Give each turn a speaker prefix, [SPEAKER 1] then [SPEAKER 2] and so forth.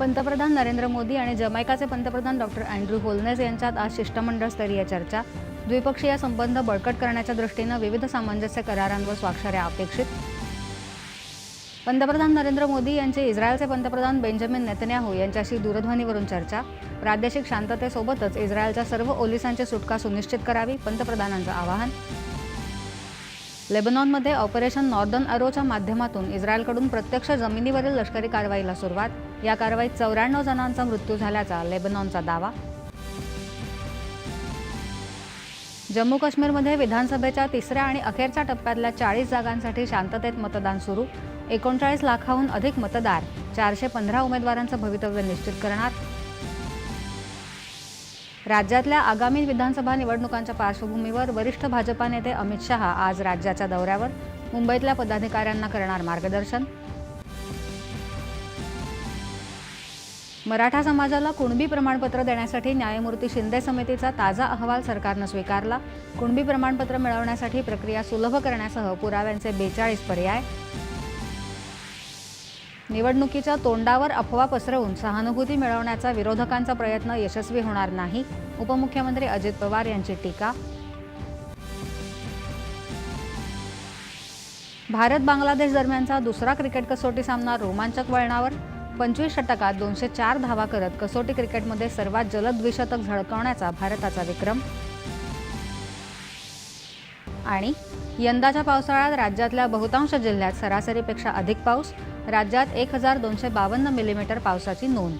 [SPEAKER 1] पंतप्रधान नरेंद्र मोदी आणि जमैकाचे पंतप्रधान डॉक्टर अँड्र्यू होलनेस यांच्यात आज शिष्टमंडळस्तरीय चर्चा. द्विपक्षीय संबंध बळकट करण्याच्या दृष्टीनं विविध सामंजस्य करारांवर स्वाक्षऱ्या अपेक्षित. पंतप्रधान नरेंद्र मोदी यांची इस्रायलचे पंतप्रधान बेंजामिन नेतन्याहू यांच्याशी दूरध्वनीवरून चर्चा. प्रादेशिक शांततेसोबतच इस्रायलच्या सर्व ओलिसांची सुटका सुनिश्चित करावी पंतप्रधानांचं आवाहन. लेबनॉनमध्ये ऑपरेशन नॉर्दर्न अरोच्या माध्यमातून इस्रायलकडून प्रत्यक्ष जमिनीवरील लष्करी कारवाईला सुरुवात. या कारवाईत चौऱ्याण्णव जणांचा मृत्यू झाल्याचा लेबनॉनचा दावा. जम्मू काश्मीरमध्ये विधानसभेच्या तिसऱ्या आणि अखेरच्या टप्प्यातल्या चाळीस जागांसाठी शांततेत मतदान सुरू. एकोणचाळीस लाखाहून अधिक मतदार चारशे पंधरा उमेदवारांचं भवितव्य निश्चित करणार. राज्यातल्या आगामी विधानसभा निवडणुकांच्या पार्श्वभूमीवर वरिष्ठ भाजपा नेते अमित शहा आज राज्याच्या दौऱ्यावर. मुंबईतल्या पदाधिकाऱ्यांना करणार मार्गदर्शन. मराठा समाजाला कुणबी प्रमाणपत्र देण्यासाठी न्यायमूर्ती शिंदे समितीचा ताजा अहवाल सरकारनं स्वीकारला. कुणबी प्रमाणपत्र मिळवण्यासाठी प्रक्रिया सुलभ करण्यासह पुराव्यांचे बेचाळीस पर्याय. निवडणुकीच्या तोंडावर अफवा पसरवून सहानुभूती मिळवण्याचा विरोधकांचा प्रयत्न यशस्वी होणार नाही उपमुख्यमंत्री अजित पवार यांची टीका. भारत बांगलादेश दरम्यानचा दुसरा क्रिकेट कसोटी सामना रोमांचक वळणावर. पंचवीस षटकात दोनशे चार धावा करत कसोटी क्रिकेटमध्ये सर्वात जलद द्विशतक झळकावण्याचा भारताचा विक्रम. आणि यंदाच्या पावसाळ्यात राज्यातल्या बहुतांश जिल्ह्यात सरासरीपेक्षा अधिक पाऊस राज्यात एक हजार दोनशे बावन्न मिलीमीटर पावसाची नोंद.